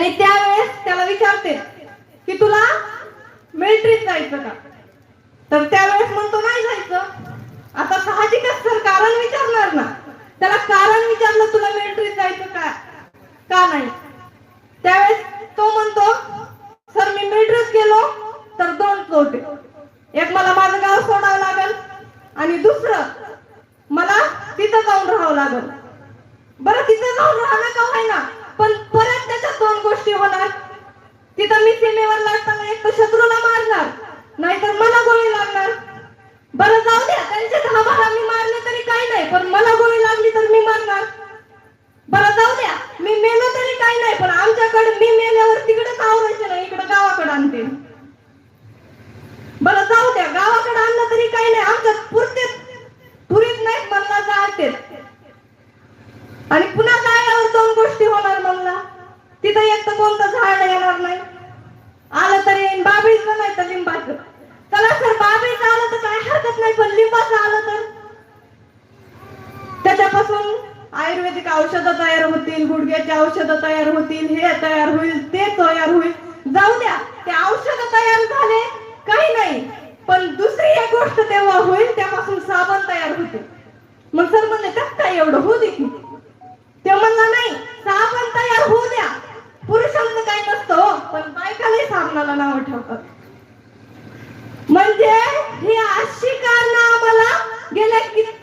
आणि त्यावेळेस त्याला विचारते की तुला मिलिटरीत जायचं का? तर त्यावेळेस म्हणतो नाही जायचं. आता साहजिकच सर कारण विचारणार ना. त्याला कारण विचारलं तुला मिलिटरीत जायचं का? का नाही? त्यावेळेस तो म्हणतो सर मी मिलिटरीत गेलो तर दोन तोटे एक मला माझं गाव सोडावं लागेल आणि दुसरं मला तिथं जाऊन राहावं लागेल. बरं तिथं जाऊन राहणं का होईना? पण परत त्याच्यात दोन गोष्टी होणार. तिथं मी सीमेवर लढताना एक तर शत्रूला मारणार नाहीतर मला गोळी लागणार. बरं जाऊ द्या त्यांचे दहा बारा मी मारले तरी काही नाही पण मला गोळी लागली तर मी मारणार. बरं जाऊ द्या मी मेलो तरी काही नाही पण आमच्याकडे मी मेल्यावर तिकडेच आवरायचं नाही इकडे गावाकडे आणते बरं जाऊ द्या गावाकडे आणलं तरी काही नाही आमच्यात पुरते पुरीत नाही म्हणला जाते आणि पुन्हा जायला दोन गोष्टी होणार म्हणला तिथं एक तर कोणतं झाड येणार नाही आलं तर येईन बाबळीचं नाही तर लिंबाचं चला सर बाबळीचं आलं तर काय हरकत नाही पण लिंबाचं आलं तर पासून आयुर्वेदिक औषधं तयार होतील गुडघ्याची औषधं तयार होतील हे तयार होईल ते तयार होईल. जाऊ द्या ते औषध तयार झाले काही नाही. पण दुसरी एक गोष्ट तेव्हा होईल त्यापासून साबण तयार होते. मग सर म्हणले त्यात काय एवढं? होऊ दे की. ते म्हणलं नाही साबण तयार होऊ द्या. पुरुषांचं काही नसतं हो, पण बायकालाही साबणाला नाव ठेवतात. म्हणजे ही अशी कारण आम्हाला गेल्या किती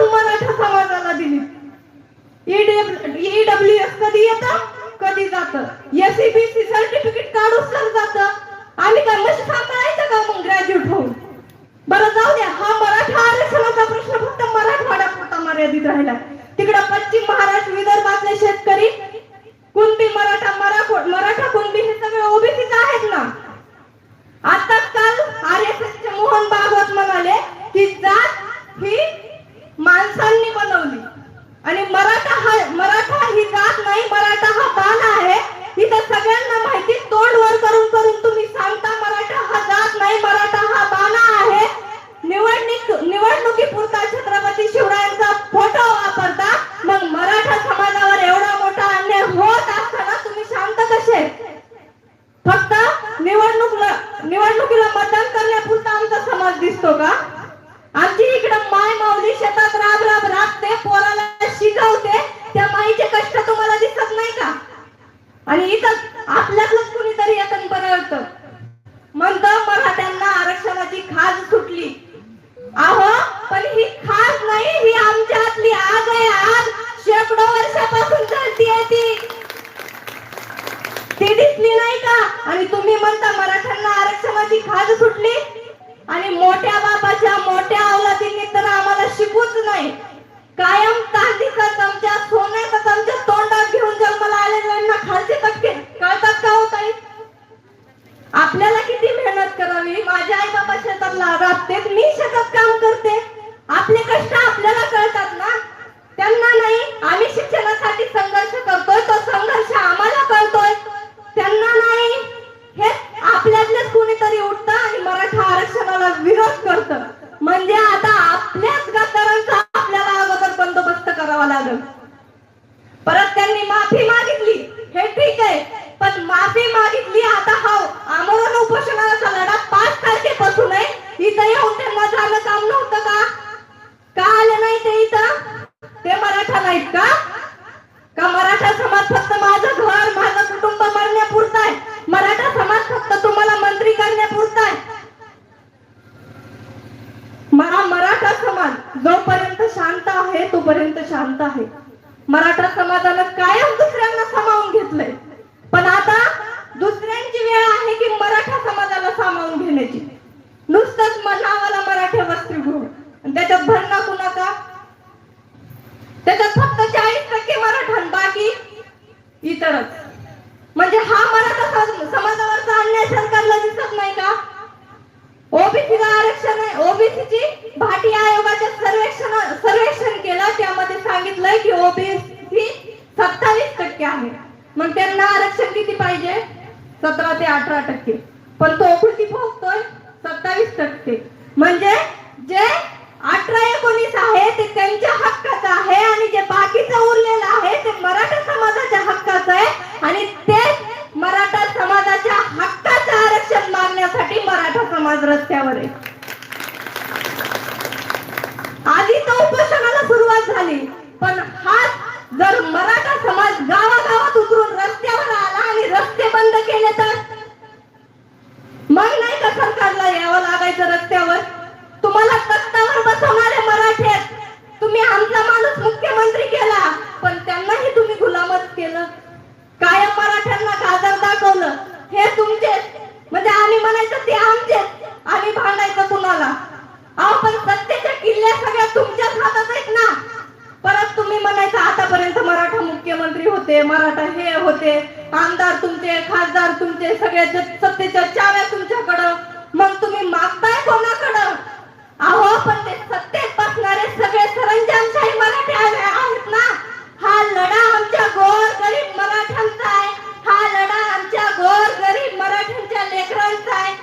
तू मराठा समाजाला दिली. ईडब्ल्यू एस कधी येत? कधी जात? एसीबीसी सर्टिफिकेट काढून तर जात. आम्ही काय मशी सांभाळायचं का मग ग्रॅज्युएट होऊन? बरं जाऊ द्या. हा मराठा आरक्षणाचा प्रश्न फक्त मराठवाड्यापुरता मर्यादित राहिला तिकडं पश्चिम महाराष्ट्र विदर्भातले शेतकरी कुणबी मराठा मराठा मराठा कुणबी हे सगळे ओबीसीच आहेत ना आताच काल आर एस एस चे मोहन भागवत म्हणाले की जात ही माणसांनी बनवली आणि मराठा हा मराठा ही जात नाही मराठा हा बाण आहे इथं सगळ्यांना माहिती तोंड वर करून करून तुम्ही सांगता मराठा हा जात नाही मराठा हा बाणा आहे निवडणूक निवडणुकीपुरता छत्रपती शिवरायांचा फोटो वापरता मग मराठा समाजावर एवढा मोठा अन्याय होत असताना तुम्ही शांत कसे फक्त निवडणूक निवडणुकीला मतदान करण्यापुरता आमचा समाज दिसतो का आमची इकडं माय माऊली शेतात राब राब राबते पोराला शिकवते त्या माईचे कष्ट तुम्हाला दिसत नाही का आणि इथं आपल्यातलंच कुणीतरी येतं बरं म्हणतं मराठ्यांना आरक्षणाची खाज सुटली अहो पण ही खास नाही ही आमच्यातली आग आहे आग शेकडो वर्षापासून चालतीये ती ती दिसली नाही का आणि तुम्ही म्हणता मराठ्यांना आरक्षणाची खाज सुटली आणि मोठ्या बापाच्या मोठ्या अवलादींनी तर आम्हाला शिकूच नाही कायम तांदीचा चमचा सोन्याचा चमचा तोंडात घेऊन जन्माला आलेल्यांना खालचे टक्के कळतात का होत आपल्याला किती मेहनत करावी माझ्या आई बाबा शेतात मी शेतात काम करते. आपले कष्ट आपल्याला कळतात ना? त्यांना नाही आम्ही शिक्षणासाठी संघर्ष करतोय तो संघर्ष आम्हाला कळतोय. त्यांना नाही हे आपल्यातलेच कुणीतरी उठतं आणि मराठा आरक्षणाला विरोध करतं म्हणजे आता आपल्याच गद्दारांचा आपल्याला अगोदर बंदोबस्त करावा लागेल परत त्यांनी माफी मागितली हे ठीक आहे पण माफी मागितली आता हा आमरण उपोषणाचा लढा पाच तारखेपासून आहे इथं येऊन त्यांना झालं काम नव्हतं का का आले नाही ते इथं ते मराठा नाहीत का का मराठा समाज फक्त माझं घर माझं कुटुंब मरण्यापुरतं आहे मराठा समाज फक्त तुम्हाला मंत्री करण्यापुरता आहे मला मराठा समाज जोपर्यंत शांत आहे तोपर्यंत शांत आहे मराठा समाजानं कायम दुसऱ्यांना सामावून घेतलंय पण आता दुसऱ्यांची वेळ आहे की मराठा समाजाला सामावून घेण्याची नुसतंच म- नावाला मराठा वस्त्रीगृह त्याच्यात भर नाकू कुणाचा? त्याच्यात फक्त चाळीस टक्के मराठा बाकी इतरच. म्हणजे हा मराठा समाजावरचा अन्याय सरकारला दिसत नाही का? ओबीसीला आरक्षण ओबीसीची भाटी आयोगाचे सर्वेक्षण सर्वेक्षण केलं. त्यामध्ये सांगितलंय की ओबीसी सत्तावीस टक्के आहे. मग त्यांना आरक्षण किती पाहिजे? सतरा ते अठरा टक्के. पण तो किती पोहोचतोय? सत्तावीस टक्के. म्हणजे जे अठरा एकोणीस आहे ते त्यांच्या हक्काचं आहे आणि जे बाकीचं उरलेलं आहे ते मराठा समाजाच्या हक्काचं आहे. आणि ते मराठा समाजाच्या हक्काचं आरक्षण मागण्यासाठी मराठा समाज रस्त्यावर आहे. आधी तर उपोषणाला सुरुवात झाली पण हा जर मराठा समाज गावागावात उतरून रस्त्यावर आला आणि रस्ते बंद केले तर? मग नाही का सरकारला यावं लागायचं रस्त्यावर? नाराज होणारे तुम्ही आमचा माणूस मुख्यमंत्री केला पण त्यांनाही तुम्ही गुलामच केलं. कायम मराठ्यांना खासदार दाखवलं. हे तुमचे म्हणजे आम्ही म्हणायचं ते आमचे आम्ही भांडायचं कुणाला? अहो सत्तेच्या किल्ल्या सगळ्या तुमच्याच हातात आहेत ना. परत तुम्ही म्हणायचं आतापर्यंत मराठा मुख्यमंत्री होते मराठा हे होते आमदार तुमचे खासदार तुमचे सगळ्या सत्तेच्या चाव्या तुमच्याकडं. मग तुम्ही मागताय कोणाकडं? आहो पण सगळे सरंजाम मराठे आहेत ना? हा लढा आमच्या गोर गरीब मराठ्यांचा आहे. हा लढा आमच्या गोर गरीब मराठ्यांच्या लेकरांचा आहे.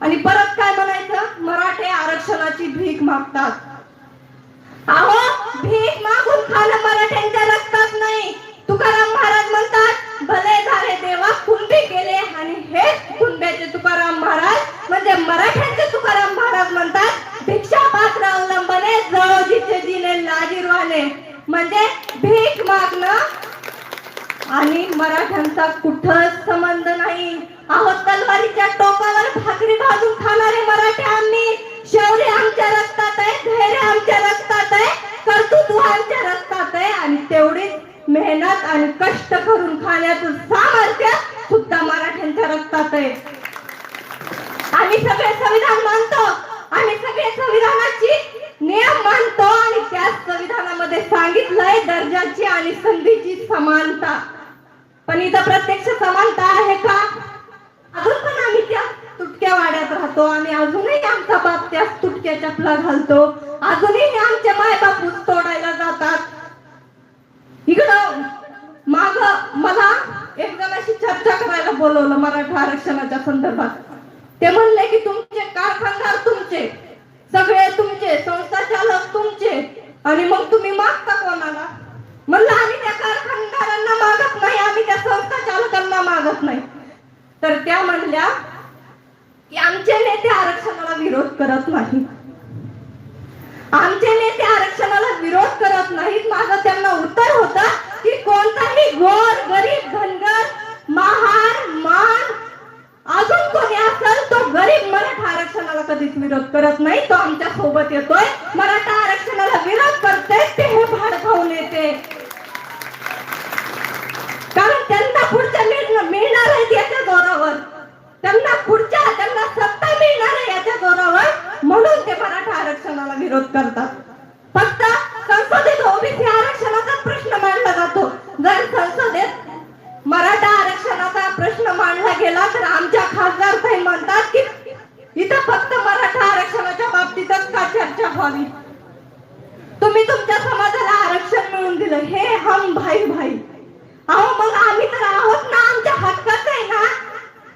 आणि परत काय म्हणायचं? मराठे आरक्षणाची भीक मागतात. अहो भीक मागून खाणं मराठ्यांच्या रक्तात नाही. तुकाराम महाराज म्हणतात भले झाले देवा कुंभे केले आणि हेच कुंभ्याचे तुकाराम महाराज. म्हणजे मराठ्यांचे तुकाराम महाराज म्हणतात भिक्षा पात्र अवलंबने जवळजीचे जिने लाजीरवाने. म्हणजे भीक मागणं आणि मराठ्यांचा कुठंच संबंध नाही. अहो तलवारीच्या टोकावर भाकरी भाजून खाणारे मराठे आम्ही. शौर्य आमच्या रक्तात आहे धैर्य आमच्या रक्तात आहे कर्तृत्व आमच्या रक्तात आहे आणि तेवढीच मेहनत आणि कष्ट करून खाण्याचं सामर्थ्य सुद्धा मराठ्यांच्या रक्तात आहे. आम्ही सगळे संविधान मानतो. आम्ही सगळे संविधानाची नियम मानतो आणि त्याच संविधानामध्ये सांगितलंय दर्जाची आणि संधीची समानता. पण इथं प्रत्यक्ष समानता आहे का? अजून पण आम्ही त्या तुटक्या वाड्यात राहतो. आणि अजूनही आमचा बाप त्या तुटक्या चपला घालतो. अजूनही आमचे मायबाप ऊस तोडायला जातात. इकडं माग मला एक जणाशी चर्चा करायला बोलवलं मराठा आरक्षणाच्या संदर्भात. ते म्हणले की तुमचे कारखानदार तुमचे सगळे तुमचे संस्था चालक तुमचे आणि मग तुम्ही मागता कोणाला? म्हणलं आम्ही त्या कारखानदारांना मागत नाही आम्ही त्या संस्था चालकांना मागत नाही. तर त्या म्हणल्या की आमचे नेते आरक्षणाला विरोध करत नाही आमचे नेते आरक्षणाला विरोध करत नाहीत. माझं त्यांना उत्तर होतं की कोणताही गोर गरीब धनगर महार मान अजून कोणी असेल तो गरीब मराठा आरक्षणाला कधीच विरोध करत नाही. तो आमच्यासोबत येतोय. मराठा आरक्षणाला विरोध करते ते हे भाड खाऊन येते. कारण त्यांना पुढच्या मिळणं- मिळणार आहेत याच्या जोरावर त्यांना पुढच्या त्यांना सत्ता मिळणार आहे याच्या जोरावर म्हणून ते मराठा आरक्षणाला विरोध करतात फक्त संसदेत ओबीसी आरक्षणाचा प्रश्न मांडला जातो जर संसदेत मराठा आरक्षणाचा प्रश्न मांडला गेला तर आमच्या खासदार साहेब म्हणतात की इथं फक्त मराठा आरक्षणाच्या बाबतीतच का चर्चा व्हावी तुम्ही तुमच्या समाजाला आरक्षण मिळून दिलं हे हम भाई भाई अहो मग आम्ही तर आहोत ना आमच्या हक्काच आहे ना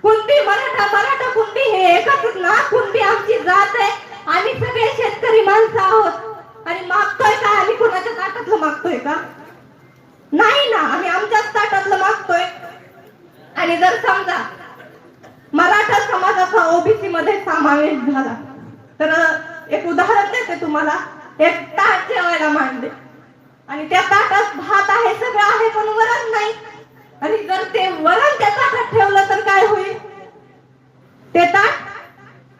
कुणबी मराठा मराठा कुणबी हे एकच ना कुणबी आमची जात आहे आम्ही सगळे शेतकरी माणसं आहोत आणि मागतोय का आम्ही कुणाच्या ताटातलं मागतोय का नाही ना आम्ही आमच्याच ताटातलं मागतोय आणि जर समजा मराठा समाजाचा ओबीसी मध्ये समावेश झाला. तर एक उदाहरण देते तुम्हाला. एक ताट ठेवायला मांडले आणि त्या ताटात भात आहे सगळं आहे पण वरण नाही. आणि जर ते वरण त्या ताटात ठेवलं तर काय होईल? ते ताट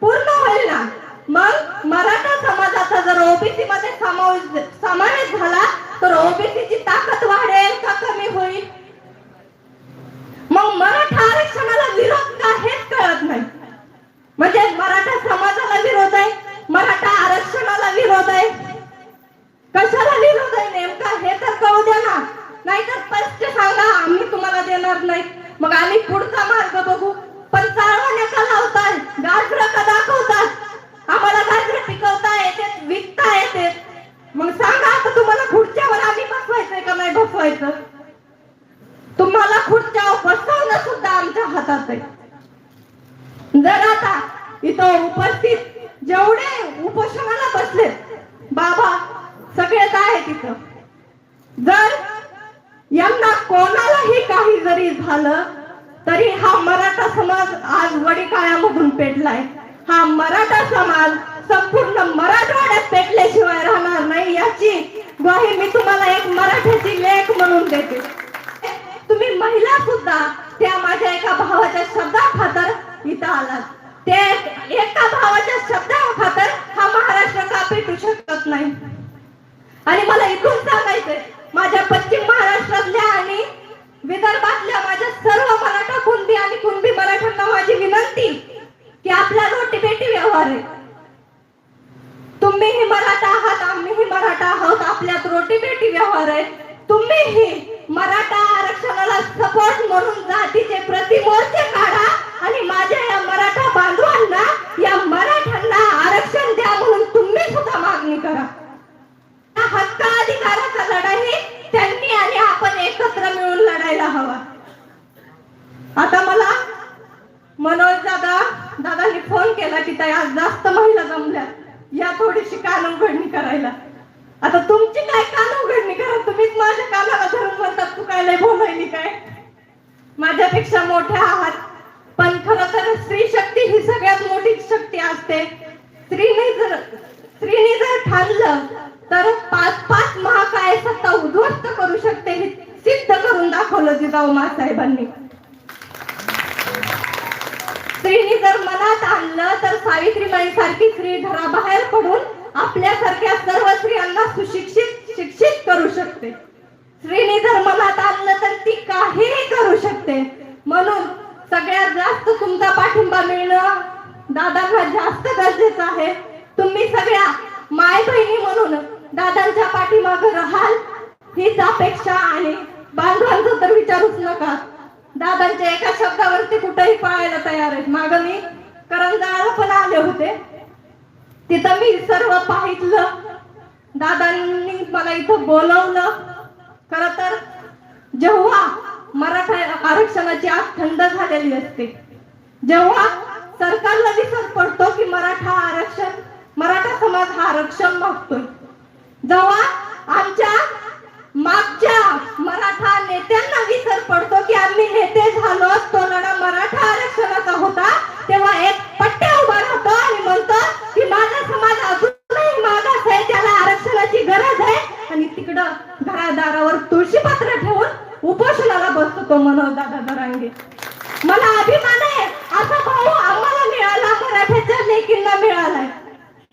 पूर्ण होईल ना? मग मराठा समाजाचा जर ओबीसी मध्ये समावेश समावेश झाला तर ओबीसीची ताकद वाढेल का कमी होईल मग मराठा आरक्षणाला विरोध का हेच कळत नाही म्हणजे मराठा समाजाला विरोध आहे मराठा आरक्षणाला विरोध आहे कशाला विरोध आहे नेमका हे तर कळू द्या ना नाहीतर स्पष्ट सांगा आम्ही तुम्हाला देणार नाही मग आम्ही पुढचा मार्ग बघू पण चालवण्या का लावताय गाजर का दाखवतात आम्हाला गाजर पिकवता येते विकता येते मग सांगा आता तुम्हाला खुर्च्यावर आम्ही बसवायचंय का नाही बसवायचं तुम्हाला खुर्च्या बसवणं सुद्धा आमच्या हातात आहे जर आता इथं उपस्थित जेवढे उपोषणाला बसले बाबा सगळेच आहेत इथं जर यांना कोणालाही काही जरी झालं तरी हा मराठा समाज आज वडीकाळ्यामधून पेटलाय हा मराठा समाज संपूर्ण मराठवाड्यात पेटल्याशिवाय राहणार नाही याची ग्वाही मी तुम्हाला एक मराठ्याची लेख म्हणून देते. तुम्ही महिला सुद्धा त्या माझ्या एका भावाच्या शब्दा खातर इथं आलात. ते एका भावाच्या शब्दा खातर हा महाराष्ट्र का पेटू शकत नाही? आणि मला इथून सांगायचंय माझ्या पश्चिम महाराष्ट्रातल्या आणि विदर्भातल्या माझ्या सर्व मराठा कुणबी आणि कुणबी मराठ्यांना माझी विनंती की आपला रोटी बेटी व्यवहार आहे तुम्हीही मराठा आहात आम्हीही मराठा आहोत आपल्यात रोटी बेटी व्यवहार आहे तुम्हीही मराठा आरक्षणाला सपोर्ट म्हणून जातीचे प्रतिमोर्चे काढा आणि माझ्या या मराठा बांधवांना या मराठ्यांना आरक्षण द्या म्हणून तुम्ही सुद्धा मागणी करा हा हक्क अधिकाराचा लढाई त्यांनी आणि आपण एकत्र मिळून लढायला हवा आता मला मनोज दादा दादांनी फोन केला की ताई आज जास्त महिला जमल्या या थोडीशी कान उघडणी करायला आता तुमची काय कान उघडणी करा तुम्हीच माझ्या कानाला धरून म्हणतात तू काय लय बोलायली काय सगळ्यापेक्षा मोठ्या आहात. पण खर तर स्त्री शक्ती ही सगळ्यात मोठी शक्ती असते. स्त्रीने जर स्त्रीने जर ठाणलं तर पाच पाच महाकाय सत्ता उद्ध्वस्त करू शकते हे सिद्ध करून दाखवलं जिजाऊ मासाहेबांनी. स्त्रीने जर मनात आणलं तर सावित्रीबाई सारखी स्त्री घराबाहेर पडून आपल्यासारख्या सर्व स्त्रियांना सुशिक्षित शिक्षित करू शकते स्त्रीने जर मनात आणलं तर ती काहीही करू शकते म्हणून सगळ्यात जास्त तुमचा पाठिंबा मिळणं दादांना जास्त गरजेचं आहे तुम्ही सगळ्या माय बहिणी म्हणून दादांच्या पाठीमागे राहाल हीच अपेक्षा आणि बांधवांचं तर विचारूच नका दादांच्या एका शब्दावरती कुठेही पळायला तयार आहेत माग मी करंजाला पण आले होते. तिथं मी सर्व पाहितलं दादांनी मला इथं बोलवलं. खर तर जेव्हा मराठा आरक्षणाची आज थंड झालेली असते जेव्हा सरकारला विसर पडतो की मराठा आरक्षण मराठा समाज हा आरक्षण मागतोय. जेव्हा आमच्या मागच्या मराठा